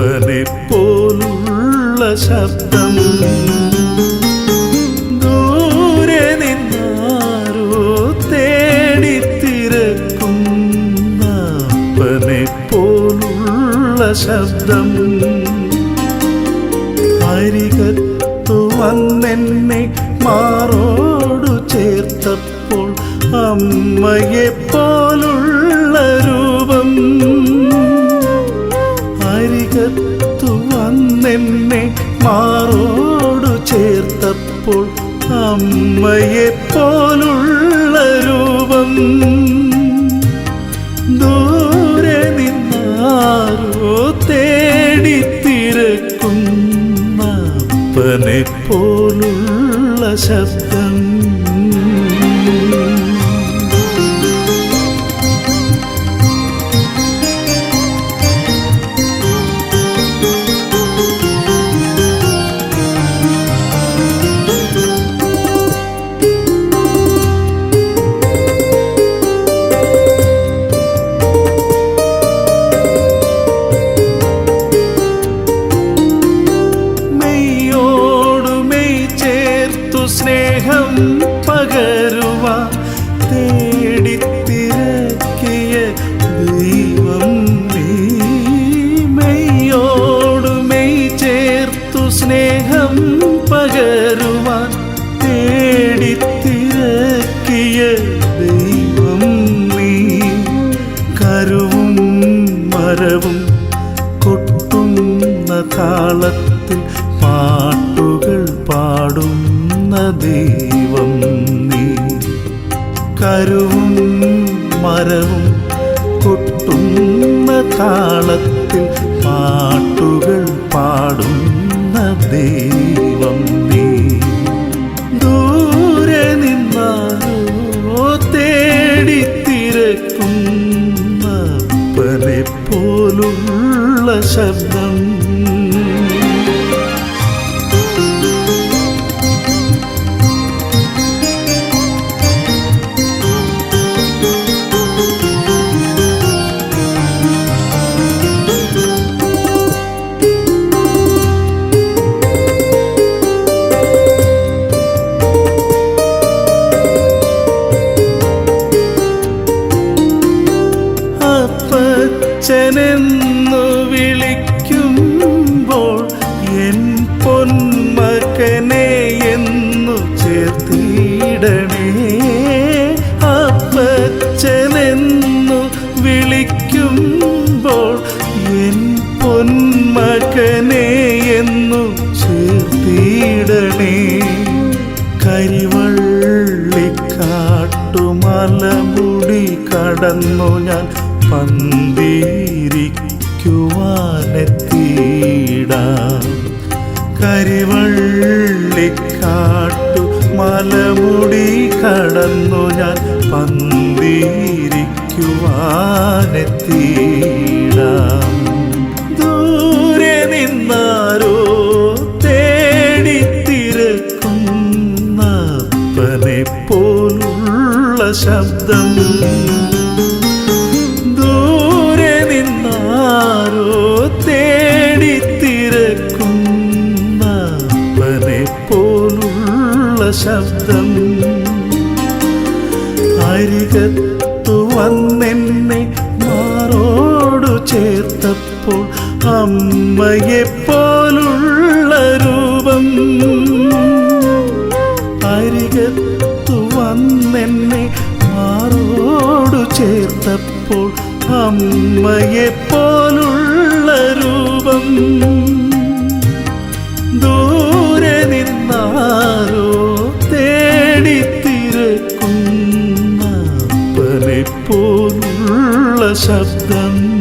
അപ്പനെ പോലുള്ള ശബ്ദം. ദൂരെ നിന്നാരോ തേടി അപ്പനെ പോലുള്ള ശബ്ദം. അരികത്തു വന്നെന്നെ മാറോടു ചേർത്തപ്പോൾ അമ്മയെ പോലുള്ള മാറോടു ചേർത്തപ്പോൾ അമ്മയെ പോലുള്ള രൂപം. ദൂരെ നിന്നാരോ തേടിത്തിരക്കുന്ന അപ്പനെ പോലുള്ള ശബ്ദം. മരവും കൊട്ടുന്ന താളത്തിൽ പാട്ടുകൾ പാടുന്ന ദൈവം നീ. കരുവും മരവും കൊട്ടുന്ന താളത്തിൽ പാട്ടുകൾ പാടുന്ന ദൈവം പോലുള്ള ശബ്ദം പൊന്മകനെ എന്നു ചേർത്തിടണേ. കരിവള്ളിക്കാട്ടുമലമുടി കടന്നു ഞാൻ പന്തിരിക്കുവാനെത്തിയിടാം കരിവള്ളിക്കാട്ടു മലമുടി കടന്നു ഞാൻ അപ്പനെ പോലുള്ള ശബ്ദം. ദൂരെ നിന്നാരോ തേടിത്തിരക്കുന്ന അപ്പനെ പോലുള്ള ശബ്ദം. അരികത്തു വന്നെന്നെ മാറോടു ചേർത്തപ്പോൾ അമ്മയെ അമ്മയെ പോലുള്ള രൂപം. ദൂരെ നിന്നാരോ തേടിത്തിരക്കുന്ന അപ്പനെപ്പോലുള്ള ശബ്ദം.